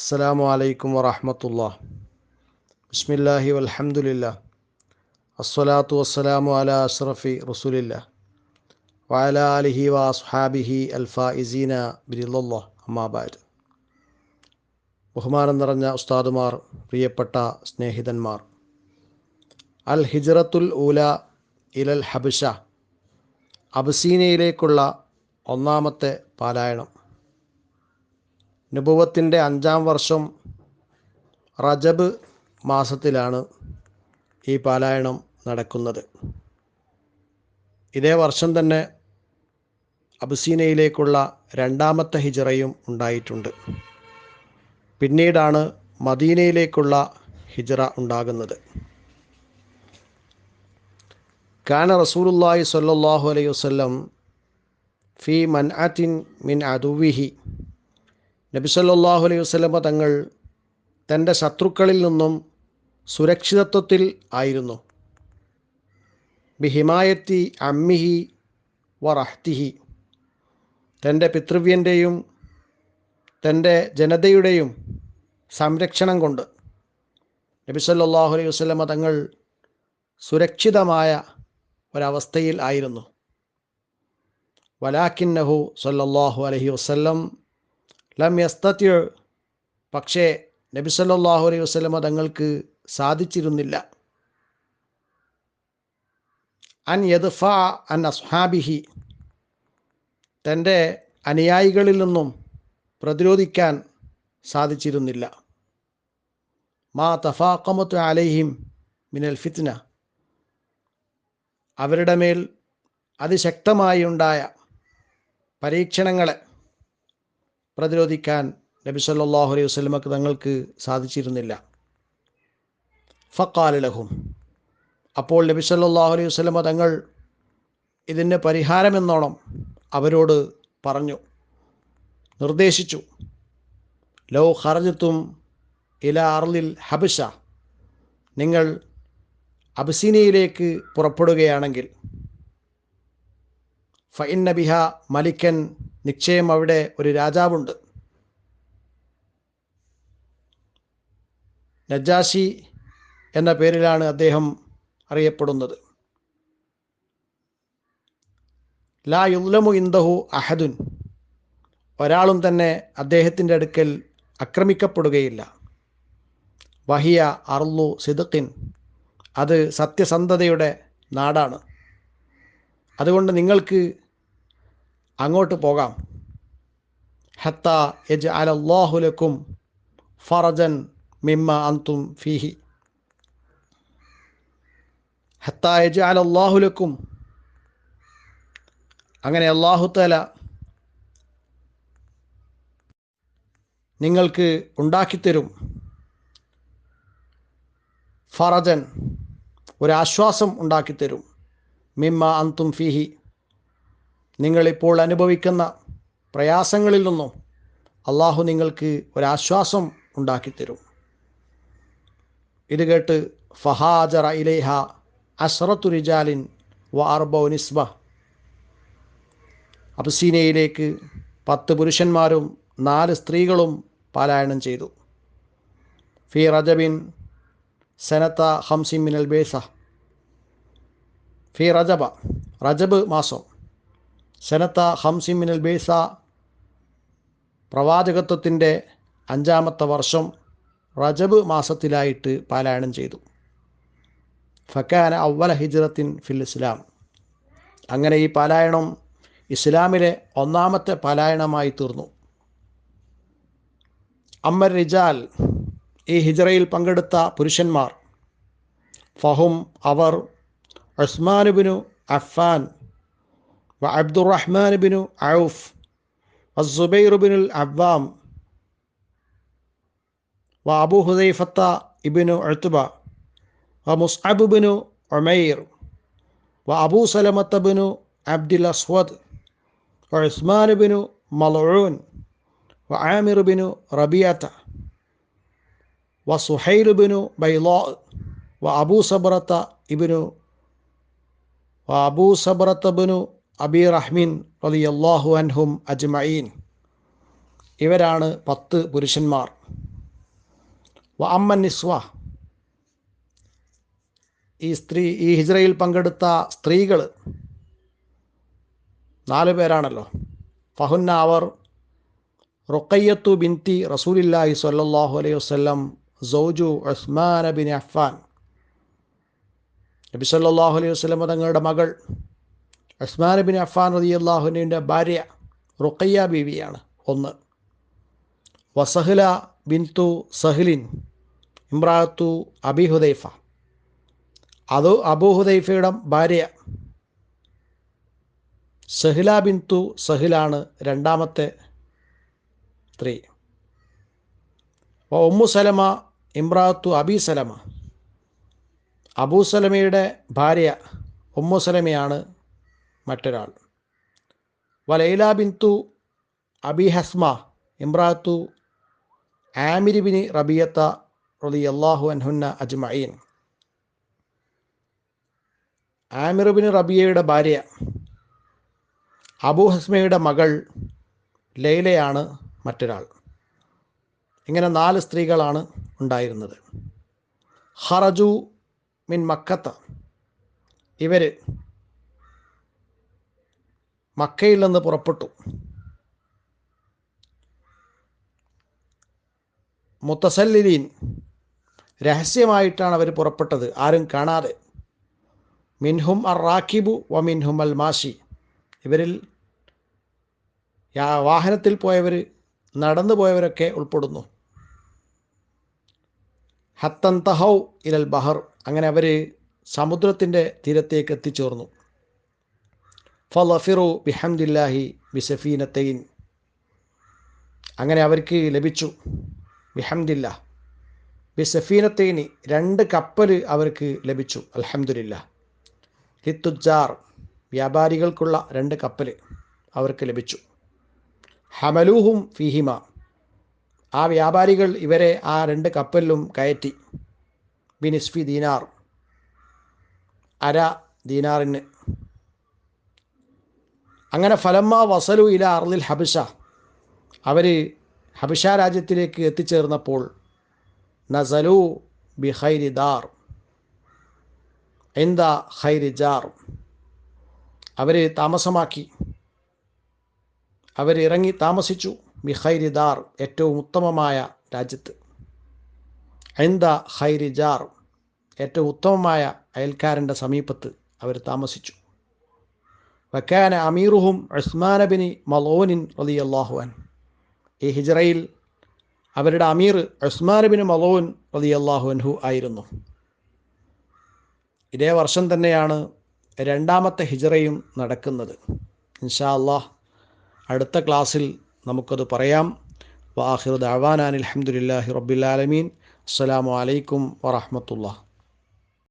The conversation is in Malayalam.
അസ്സലാമു അലൈക്കും വറഹമത്തുള്ള ബിസ്മില്ലാഹി വൽഹംദുലില്ല അസ്സലാത്തു വസ്സലാമു അല അഷ്റഫി റസൂലില്ല വയല അലിഹി വാസ്ഹാബിഹി അസ്ഹാബിഹി ഇസീന ബിരില്ല അമ്മാബാദ് ബഹുമാനം നിറഞ്ഞ ഉസ്താദുമാർ പ്രിയപ്പെട്ട സ്നേഹിതന്മാർ. അൽ ഹിജ്റത്തുൽ ഊല ഇലൽ ഹബിഷ. അബസീനയിലേക്കുള്ള ഒന്നാമത്തെ പാലായണം. നുപുവത്തിന്റെ അഞ്ചാം വർഷം റജബ് മാസത്തിലാണ് ഈ പാലായണം നടക്കുന്നത്. ഇതേ വർഷം തന്നെ അബുസീനയിലേക്കുള്ള രണ്ടാമത്തെ ഹിജറയും ഉണ്ടായിട്ടുണ്ട്. പിന്നീടാണ് മദീനയിലേക്കുള്ള ഹിജറ ഉണ്ടാകുന്നത്. കാന റസൂലുല്ലാഹി സ്വല്ലല്ലാഹു അലൈഹി വസല്ലം ഫി മൻഅത്തിൻ മിൻ അദുവിഹി നബി സല്ലല്ലാഹു അലൈഹി വസ്ലമ തങ്ങൾ തന്റെ ശത്രുക്കളിൽ നിന്നും സുരക്ഷിതത്വത്തിൽ ആയിരുന്നു. ബിഹിമായത്തി അമ്മിഹി വറഹ്തിഹി റഹ്തിഹി. തന്റെ പിതൃവ്യന്റെയും തന്റെ ജനതയുടെയും സംരക്ഷണം കൊണ്ട് നബി സല്ലല്ലാഹു അലൈഹി വസ്ലമ തങ്ങൾ സുരക്ഷിതമായ ഒരവസ്ഥയിൽ ആയിരുന്നു. വലാഖിന്നഹു സല്ലാഹു അലഹി വസല്ലം ലം യസ്തത്യ പക്ഷേ നബി സല്ലല്ലാഹു അലൈഹി വസല്ലമ തങ്ങൾക്ക് സാധിച്ചിരുന്നില്ല. അൻ യദ്ഫ അൻ അസ്ഹാബിഹി. തന്റെ അനുയായികളിൽ നിന്നും പ്രതിരോധിക്കാൻ സാധിച്ചിരുന്നില്ല. മാ തഫാക്കമത്ത് അലൈഹിം മിനൽ ഫിത്ന. അവരുടെ മേൽ അതിശക്തമായി ഉണ്ടായ പരീക്ഷണങ്ങളെ പ്രതിരോധിക്കാൻ നബി സല്ലാഹു അലൈഹി വസ്ലമക്ക് തങ്ങൾക്ക് സാധിച്ചിരുന്നില്ല. ഫക്കാലലഹും അപ്പോൾ നബി സല്ലാഹു അലൈഹി വസ്ലമ തങ്ങൾ ഇതിന് പരിഹാരമെന്നോണം അവരോട് പറഞ്ഞു. നിർദ്ദേശിച്ചു. ലൗ ഹർജത്തും ഇല അർലിൽ ഹബിഷ നിങ്ങൾ അബസീനയിലേക്ക് പുറപ്പെടുകയാണെങ്കിൽ. ഫൈൻ നബിഹ മലിക്കൻ നിശ്ചയം അവിടെ ഒരു രാജാവുണ്ട്. നജാഷി എന്ന പേരിലാണ് അദ്ദേഹം അറിയപ്പെടുന്നത്. ലാ യുല്ലമു ഇന്ദഹു അഹദുൻ. ഒരാളും തന്നെ അദ്ദേഹത്തിന്റെ അടുക്കൽ ആക്രമിക്കപ്പെടുകയില്ല. വഹിയ അർലു സിദുക്കിൻ അത് സത്യസന്ധതയുടെ നാടാണ്. അതുകൊണ്ട് നിങ്ങൾക്ക് അങ്ങോട്ട് പോകാം. ഹത്ത യജ് അലല്ലാഹുലക്കും ഫറജൻ മിമ്മ അന്തും ഫീഹി. ഹത്ത യജ് അലല്ലാഹുലക്കും അങ്ങനെ അള്ളാഹുത്തല നിങ്ങൾക്ക് ഉണ്ടാക്കിത്തരും. ഫറജൻ ഒരാശ്വാസം ഉണ്ടാക്കിത്തരും. മിമ്മ അന്തും ഫിഹി. നിങ്ങളിപ്പോൾ അനുഭവിക്കുന്ന പ്രയാസങ്ങളിൽ നിന്നും അള്ളാഹു നിങ്ങൾക്ക് ഒരാശ്വാസം ഉണ്ടാക്കിത്തരും. ഇത് കേട്ട് ഫഹാജറ ഇലേഹ അസ്രത്തു റിജാലിൻ വ അർബോ നിസ്ബ. അബ്സീനയിലേക്ക് പത്ത് പുരുഷന്മാരും നാല് സ്ത്രീകളും പാലായനം ചെയ്തു. ഫി റജബിൻ സനത്ത ഹംസിമിനൽ ബേസ. ഫി റജബ റജബ് മാസം. സനത്ത ഹംസിമിനൽ ബേസ പ്രവാചകത്വത്തിന്റെ അഞ്ചാമത്തെ വർഷം റജബ് മാസത്തിലായിട്ട് പാലായനം ചെയ്തു. ഫക്കാന അവല ഹിജ്റത്തിൻ ഫിൽ ഇസ്ലാം. അങ്ങനെ ഈ പാലായണം ഇസ്ലാമിലെ ഒന്നാമത്തെ പാലായണമായി തീർന്നു. അമ്മർ റിജാൽ ഈ ഹിജറയിൽ പങ്കെടുത്ത പുരുഷന്മാർ ഫഹും അവർ ഉസ്മാനുബിനു അഫാൻ وعبد الرحمن بن عوف والزبير بن العظام وأبو حذيفة ابن عتبة ومصعب بن عمير وأبو سلمة بن عبد الأسود وعثمان بن ملعون وعامر بن ربيعة وصحيل بن بيضاء وأبو صبرة ابن وأبو صبرة بن അബി റഹ്മീൻ റതി അള്ളാഹു അൻഹും അജ്മയീൻ ഇവരാണ് പത്ത് പുരുഷന്മാർ. വ അമ്മൻ നിസ്വ. ഈ സ്ത്രീ ഈ ഹിജ്രയിൽ പങ്കെടുത്ത സ്ത്രീകൾ നാല് പേരാണല്ലോ. ഫഹുന്ന അവർ റുക്കയ്യത്തു ബിൻതി റസൂലില്ലാഹി സ്വല്ലല്ലാഹു അലൈഹി വസല്ലം സൗജു ഉസ്മാൻ ബിൻ അഫ്ഫാൻ. നബി സല്ലല്ലാഹു അലൈഹി വസല്ലം തങ്ങളുടെ മകൾ ഉസ്മാൻ ബിൻ അഫാൻ റതി അള്ളാഹുനുവിന്റെ ഭാര്യ റുക്കയ്യ ബീവിയാണ് ഒന്ന്. വസഹ്ല ബിൻതു സഹ്ലിൻ ഇമ്രാത്തു അബി ഹുദൈഫ. അത് അബു ഹുദൈഫയുടെ ഭാര്യ സഹില ബിന്തു സഹിലാണ് രണ്ടാമത്തെ സ്ത്രീ. ഒമ്മു സലമ ഇമ്രാത്തു അബി സലമ. അബൂ സലമയുടെ ഭാര്യ ഉമ്മു സലമയാണ് മറ്റൊരാൾ. വലൈല ബിന്തു അബി ഹസ്മ ഇമ്രാത്തു ആമിരിബിനി റബിയത്ത റലി അള്ളാഹു അൻഹുന്ന അജ്മഈൻ. ആമിറുബിന് റബിയയുടെ ഭാര്യ അബു ഹസ്മയുടെ മകൾ ലൈലയാണ് മറ്റൊരാൾ. ഇങ്ങനെ നാല് സ്ത്രീകളാണ് ഉണ്ടായിരുന്നത്. ഹറജു മിൻ മക്കത്ത. ഇവർ മക്കയിൽ നിന്ന് പുറപ്പെട്ടു. മുത്തസല്ലിലീൻ രഹസ്യമായിട്ടാണ് അവർ പുറപ്പെട്ടത്. ആരും കാണാതെ. മിൻഹും അർ റാഖിബു വ മിൻഹും അൽ മാഷി ഇവരിൽ വാഹനത്തിൽ പോയവർ നടന്നു പോയവരൊക്കെ ഉൾപ്പെടുന്നു. ഹത്തൻ തഹൗ ഇലൽ ബഹർ. അങ്ങനെ അവർ സമുദ്രത്തിന്റെ തീരത്തേക്ക് എത്തിച്ചേർന്നു. ഫലഫിറു ബിഹംദില്ലാഹി ബിസഫീനത്തൈൻ. അങ്ങനെ അവർക്ക് ലഭിച്ചു ബിഹംദില്ല ബിസഫീനത്തൈനി രണ്ട് കപ്പൽ അവർക്ക് ലഭിച്ചു അലഹമുല്ല ഹിത്തുജാർ വ്യാപാരികൾക്കുള്ള രണ്ട് കപ്പൽ അവർക്ക് ലഭിച്ചു. ഹമലൂഹും ഫിഹിമ. ആ വ്യാപാരികൾ ഇവരെ ആ രണ്ട് കപ്പലിലും കയറ്റി. ബിനിസ്ഫി ദീനാർ. അര ദീനാറിന് അങ്ങനെ ഫലമ്മ വസലു ഇല അർലിൽ ഹബിഷ അവർ ഹബിഷ രാജ്യത്തിലേക്ക് എത്തിച്ചേർന്നപ്പോൾ നസലു ബി ഹൈരിദാർ എന്ത ഹൈരിജാർ അവർ താമസമാക്കി. അവർ ഇറങ്ങി താമസിച്ചു. ബി ഹൈരിദാർ ഏറ്റവും ഉത്തമമായ രാജ്യത്ത്. എന്ത ഹൈരിജാർ ഏറ്റവും ഉത്തമമായ അയൽക്കാരന്റെ സമീപത്ത് അവർ താമസിച്ചു. വക്കാന അമീറുഹും ഉസ്മാനബിനി മലോനിൻ റലി അള്ളാഹുഅൻ ഈ ഹിജ്റയിൽ അവരുടെ അമീർ ഉസ്മാൻ ബിൻ മലോൻ റലി അള്ളാഹുഅൻഹു ആയിരുന്നു. ഇതേ വർഷം തന്നെയാണ് രണ്ടാമത്തെ ഹിജ്റയും നടക്കുന്നത്. ഇൻഷാ അള്ളാഹ് അടുത്ത ക്ലാസ്സിൽ നമുക്കത് പറയാം. വാഹിർ ദാവാനാൻ അലഹമുല്ലാഹി റബ്ബുലാലമീൻ അസ്സലാമു അലൈക്കും വറഹമത്തുള്ള